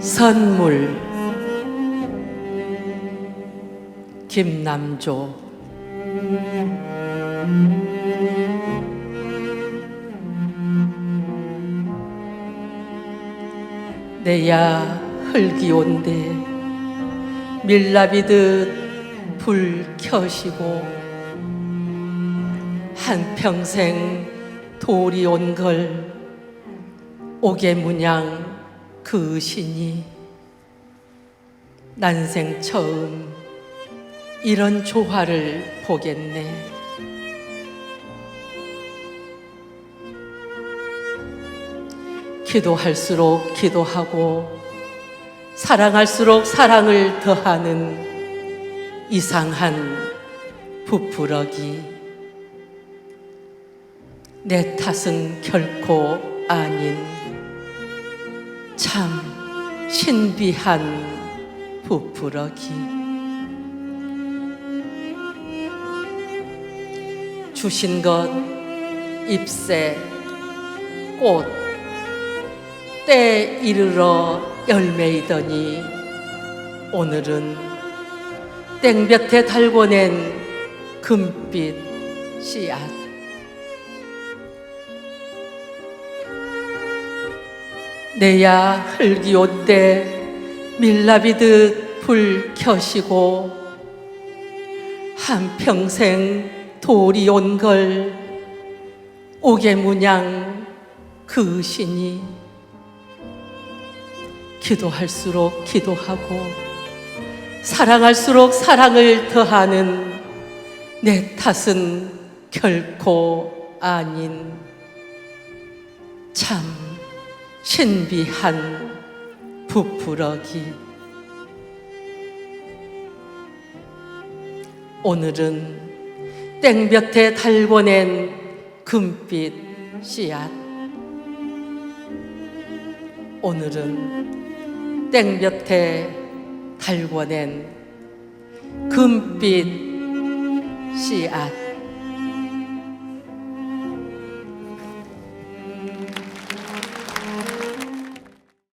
선물. 김남조. 내야 흙이 온데 밀라비듯 불 켜시고 한평생 돌이 온 걸 옥의 문양 그 신이 난생 처음 이런 조화를 보겠네. 기도할수록 기도하고 사랑할수록 사랑을 더하는 이상한 부풀어기. 내 탓은 결코 아닌 참 신비한 부풀어기. 주신 것 잎새 꽃때 이르러 열매이더니 오늘은 땡볕에 달궈낸 금빛 씨앗 내야 흙이 옷대 밀라비듯 불 켜시고 한평생 돌이 온 걸 옥의 문양 그 신이 기도할수록 기도하고 사랑할수록 사랑을 더하는 내 탓은 결코 아닌 참 신비한 부풀어기. 오늘은 땡볕에 달궈낸 금빛 씨앗. 오늘은 땡볕에 달궈낸 금빛 씨앗